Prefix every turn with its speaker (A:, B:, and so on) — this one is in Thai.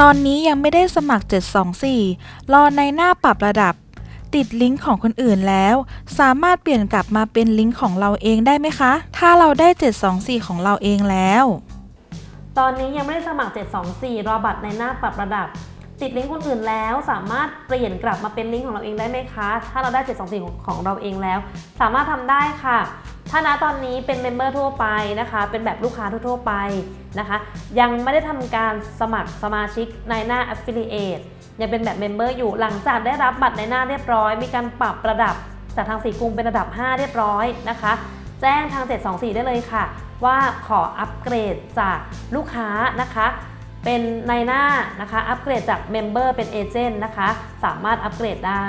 A: ตอนนี้ยังไม่ได้สมัคร 724 รอในหน้าปรับระดับ ติดลิงก์ของคนอื่นแล้ว สามารถเปลี่ยนกลับมาเป็นลิงก์ของเราเองได้ไหมคะ ถ้าเราได้ 724 ของเราเองแล้ว
B: ตอนนี้ยังไม่ได้สมัคร 724 รอบัตรในหน้าปรับระดับ ติดลิงก์คนอื่นแล้ว สามารถเปลี่ยนกลับมาเป็นลิงก์ของเราเองได้ไหมคะ ถ้าเราได้ 724 ของเราเองแล้ว สามารถทำได้ค่ะ ถ้าณตอนนี้เป็นเมมเบอร์ทั่วไปนะคะ เป็นแบบลูกค้าทั่วๆไปนะคะ ยังไม่ได้ทำการสมัครสมาชิกในหน้า Affiliate ยังเป็นแบบเมมเบอร์อยู่หลังจากได้รับบัตรในหน้าเรียบร้อย มีการปรับระดับจากทางสีกรุงเป็นระดับ 5 เรียบร้อยนะคะ แจ้งทาง 724 ได้เลยค่ะ ว่าขออัปเกรดจากลูกค้านะคะเป็นในหน้านะคะ อัปเกรดจากเมมเบอร์เป็นเอเจนต์นะคะ สามารถอัปเกรดได้